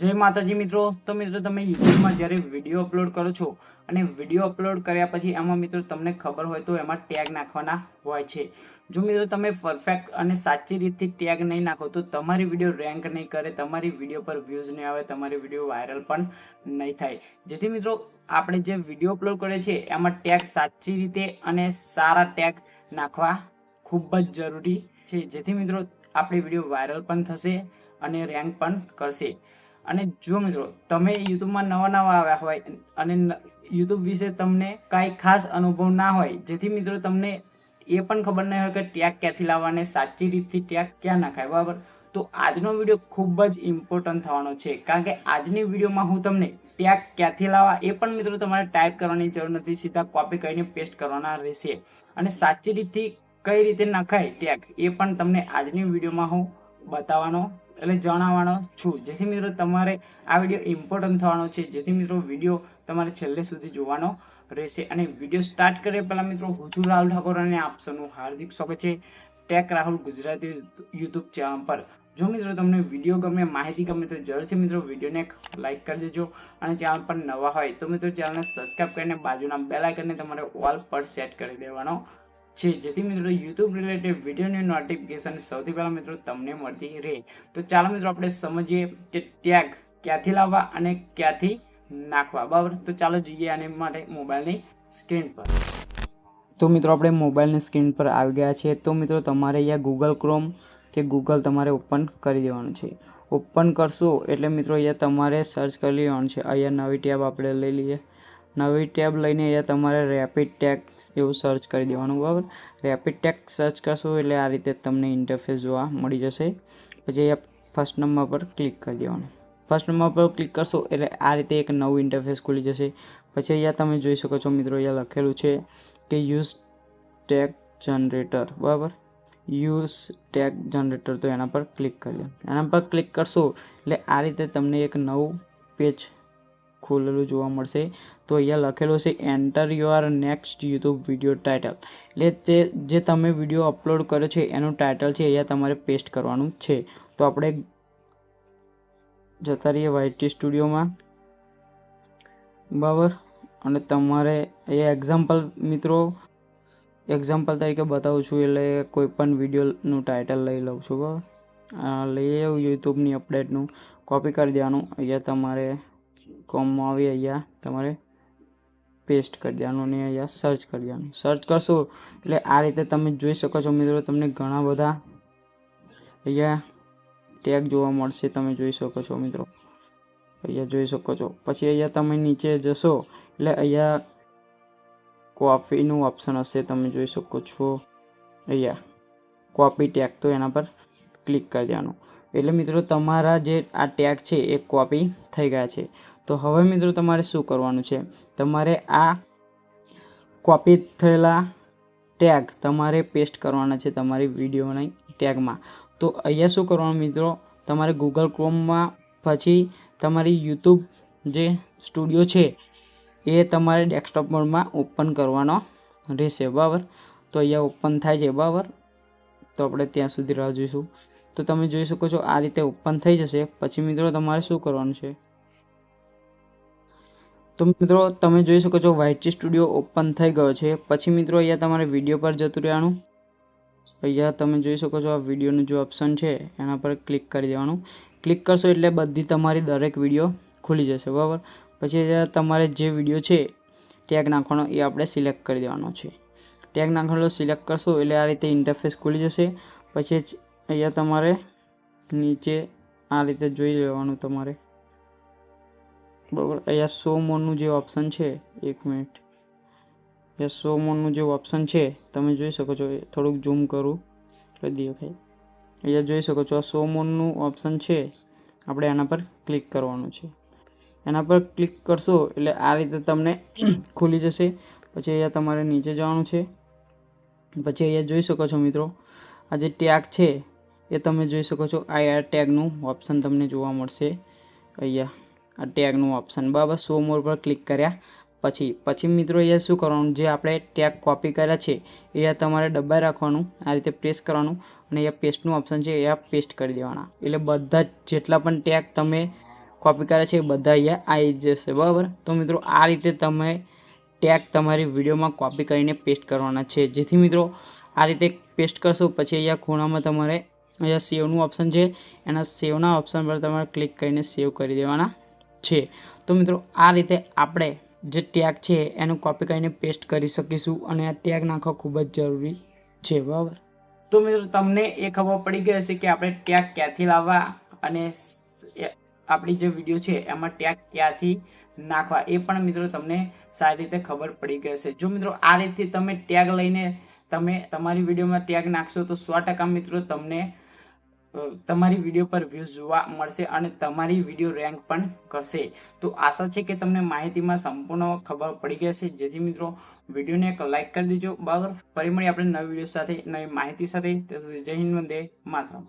જય માતાજી મિત્રો. તો મિત્રો, તમે યુટ્યુબમાં જ્યારે વીડિયો અપલોડ કરો છો અને વીડિયો અપલોડ કર્યા પછી એમાં મિત્રો તમને ખબર હોય તો એમાં ટેગ નાખવાના હોય છે. જો મિત્રો તમે પરફેક્ટ અને સાચી રીતથી ટેગ નહીં નાખો તો તમારી વીડિયો રેન્ક નહીં કરે, તમારી વીડિયો પર વ્યૂઝ નહીં આવે, તમારી વીડિયો વાયરલ પણ નહીં થાય. જેથી મિત્રો, આપણે જે વીડિયો અપલોડ કરીએ છીએ, એમાં ટેગ સાચી રીતે અને સારા ટેગ નાખવા ખૂબ જ જરૂરી છે. જેથી મિત્રો, આપણી વીડિયો વાયરલ પણ થશે અને રેન્ક પણ કરશે. અને જો મિત્રો, તમે યુટ્યુબમાં નવા નવા આવ્યા હોય અને યુટ્યુબ વિશે તમને કાંઈ ખાસ અનુભવ ના હોય, જેથી મિત્રો તમને એ પણ ખબર નહીં હોય કે ટેગ ક્યાંથી લાવવાને સાચી રીતથી ટેગ ક્યાં નાખાય બરાબર? તો આજનો વીડિયો ખૂબ જ ઇમ્પોર્ટન્ટ થવાનો છે, કારણ કે આજની વિડીયોમાં હું તમને ટેગ ક્યાંથી લાવવા એ પણ મિત્રો તમારે ટાઈપ કરવાની જરૂર નથી, સીધા કોપી કરીને પેસ્ટ કરવાના રહેશે. અને સાચી રીતથી કઈ રીતે નખાય ટેગ એ પણ તમને આજની વિડીયોમાં હું બતાવવાનો એટલે જણાવવાનો છું. જેથી મિત્રો તમારે આ વીડિયો ઇમ્પોર્ટન્ટ થવાનો છે. જેથી મિત્રો વીડિયો તમારે છેલ્લે સુધી જોવાનો રહેશે. અને વીડિયો સ્ટાર્ટ કરીએ પહેલાં મિત્રો હું રાહુલ ઠાકોર અને આપ હાર્દિક સ્વાગત છે tech Rahul Gujarati YouTube channel પર. જો મિત્રો તમને વીડિયો ગમે, માહિતી ગમે તો જરૂરથી મિત્રો વિડીયોને લાઇક કરી દેજો અને ચેનલ પર નવા હોય તો મિત્રો ચેનલને સબસ્ક્રાઈબ કરીને બાજુના બેલ આઇકનને તમારે ઓલ પર સેટ કરી દેવાનો છે, જેથી મિત્રો યુટ્યુબ રિલેટેડ વિડીયોની નોટિફિકેશન સૌથી પહેલાં મિત્રો તમને મળતી રહે. તો ચાલો મિત્રો આપણે સમજીએ કે ટેગ ક્યાંથી લાવવા અને ક્યાંથી નાખવા. બરાબર? તો ચાલો જોઈએ આને માટે મોબાઈલની સ્ક્રીન પર. તો મિત્રો આપણે મોબાઈલની સ્ક્રીન પર આવી ગયા છે તો મિત્રો તમારે અહીંયા ગૂગલ ક્રોમ કે ગૂગલ તમારે ઓપન કરી દેવાનું છે. ઓપન કરશો એટલે મિત્રો અહીંયા તમારે સર્ચ કરી લેવાનું છે. અહીંયા નવી ટેબ આપણે લઈ લઈએ. નવી ટેબ લઈને અહીંયા તમારે રેપિડ ટેક્સ એવું સર્ચ કરી દેવાનું, બરાબર? રેપિડ ટેક્સ સર્ચ કરશો એટલે આ રીતે તમને ઇન્ટરફેસ જોવા મળી જશે. પછી અહીંયા ફર્સ્ટ નંબર પર ક્લિક કરી દેવાનું. ફર્સ્ટ નંબર પર ક્લિક કરશો એટલે આ રીતે એક નવું ઇન્ટરફેસ ખુલી જશે. પછી અહીંયા તમે જોઈ શકો છો મિત્રો, અહીંયા લખેલું છે કે યુઝ ટેગ જનરેટર બરાબર? યુઝ ટેગ જનરેટર તો એના પર ક્લિક કરી દો. એના પર ક્લિક કરશો એટલે આ રીતે તમને એક નવું પેજ ખોલેલું જોવા મળશે. તો અહીંયા લખેલું છે enter your next YouTube video title એટલે તે જે તમે વીડિયો અપલોડ કર્યો છે, એનું ટાઇટલ છે અહીંયા તમારે પેસ્ટ કરવાનું છે. તો આપણે જતા રહીએ વાયટી સ્ટુડિયોમાં બરાબર? અને તમારે અહીંયા એક્ઝામ્પલ મિત્રો એક્ઝામ્પલ તરીકે બતાવું છું, એટલે કોઈ પણ વિડીયોનું ટાઇટલ લઈ લઉં છું, બરાબર? લઈ આવું યુટ્યુબની અપડેટનું કોપી કરી દેવાનું. અહીંયા તમારે કોમમાં આવી અહીંયા તમારે પેસ્ટ કરી દેવાનું અને અહીંયા સર્ચ કરી દેવાનું. સર્ચ કરશો એટલે આ રીતે તમે જોઈ શકો છો મિત્રો, તમને ઘણા બધા અહીંયા ટેગ જોવા મળશે તમે જોઈ શકો છો મિત્રો. અહીંયા જોઈ શકો છો. પછી અહીંયા તમે નીચે જશો એટલે અહીંયા કોપીનું ઓપ્શન હશે, તમે જોઈ શકો છો. અહીંયા કોપી ટેગ તો એના પર ક્લિક કરી દેવાનું. એટલે મિત્રો તમારા જે આ ટેગ છે એ કોપી થઈ ગયા છે. તો હવે મિત્રો તમારે શું કરવાનું છે? તમારે આ કોપી થયેલા ટેગ તમારે પેસ્ટ કરવાના છે તમારી વિડીયોની ટેગમાં તો અહીંયા શું કરવાનું મિત્રો? તમારે ગૂગલ ક્રોમમાં પછી તમારી યુટ્યુબ જે સ્ટુડિયો છે એ તમારે ડેસ્કટોપ મોડમાં ઓપન કરવાનો રહેશે, બરાબર? તો અહીંયા ઓપન થાય છે, બરાબર? તો આપણે ત્યાં સુધી રાહ જોઈશું. તો તમે જોઈ શકો છો આ રીતે ઓપન થઈ જશે. પછી મિત્રો તમારે શું કરવાનું છે? તો મિત્રો તમે જોઈ શકો છો વાઇટી સ્ટુડિયો ઓપન થઈ ગયો છે. પછી મિત્રો અહીંયા તમારે વીડિયો પર જતું રહેવાનું. અહીંયા તમે જોઈ શકો છો આ વિડીયોનું જે ઓપ્શન છે એના પર ક્લિક કરી દેવાનું. ક્લિક કરશો એટલે બધી તમારી દરેક વીડિયો ખુલી જશે, બરાબર? પછી તમારે જે વીડિયો છે ટેગ નાખવાનો એ આપણે સિલેક્ટ કરી દેવાનો છે. ટેગ નાખવાનો સિલેક્ટ કરશો એટલે આ રીતે ઇન્ટરફેસ ખુલી જશે. પછી અહીંયા તમારે નીચે આ રીતે જોઈ લેવાનું તમારે. બરાબર. અહીંયા સો મોનનું જે ઓપ્શન છે એક મિનિટ અહીંયા સો મોનનું જે ઓપ્શન છે તમે જોઈ શકો છો થોડુંક ઝૂમ કરું કરી દઈએ ભાઈ અહીંયા જોઈ શકો છો આ સો મોનનું ઓપ્શન છે આપણે એના પર ક્લિક કરવાનું છે. એના પર ક્લિક કરશો એટલે આ રીતે તમને ખુલી જશે. પછી અહીંયા તમારે નીચે જવાનું છે. પછી અહીંયા જોઈ શકો છો મિત્રો આ જે ટેગ છે એ તમે જોઈ શકો છો, આ એર ટેગનું ઓપ્શન તમને જોવા મળશે. અહીંયા, આ ટેગનું ઓપ્શન બરાબર સો મોર પર ક્લિક કર્યા. પછી પછી મિત્રો અહીંયા શું કરવાનું? જે આપણે ટેગ કોપી કર્યા છે, એ તમારે ડબ્બા રાખવાનું, આ રીતે પ્રેસ કરવાનું અને અહીંયા પેસ્ટનું ઓપ્શન છે, એ પેસ્ટ કરી દેવાના. એટલે બધા જેટલા પણ ટેગ તમે કોપી કર્યા છે, એ બધા અહીંયા આવી જશે. બરાબર? તો મિત્રો, આ રીતે તમે ટેગ તમારી વિડીયોમાં કોપી કરીને પેસ્ટ કરવાના છે. જેથી મિત્રો, આ રીતે પેસ્ટ કરશો, પછી અહીંયા ખૂણામાં તમારે અહીંયા સેવનું ઓપ્શન છે. એના સેવના ઓપ્શન પર તમારે ક્લિક કરીને સેવ કરી દેવાના છે. તો મિત્રો, આ રીતે આપણે જે ટેગ છે, એનું કોપી કરીને પેસ્ટ કરી શકીશું અને આ ટેગ નાખવા ખૂબ જ જરૂરી છે, બરાબર? તો મિત્રો, તમને એ ખબર પડી ગઈ હશે કે આપણે ટેગ ક્યાંથી લાવવા અને આપણી જે વીડિયો છે, એમાં ટેગ ક્યાંથી નાખવા એ પણ મિત્રો તમને સારી રીતે ખબર પડી ગઈ હશે. જો મિત્રો, આ રીતથી તમે ટેગ લઈને તમે તમારી વિડીયોમાં ટેગ નાખશો તો સો મિત્રો તમને તમારી વીડિયો પર વ્યૂઝ જોવા મળશે અને તમારી વીડિયો રેન્ક પણ કરશે તો આશા છે કે તમને માહિતીમાં સંપૂર્ણ ખબર પડી ગઈ હશે. જેથી મિત્રો, વિડીયોને એક લાઇક કરી દેજો. બરાબર? ફરી મળી આપણે નવી વીડિયો સાથે, નવી માહિતી સાથે. જય હિન્દ, વંદે માતરમ.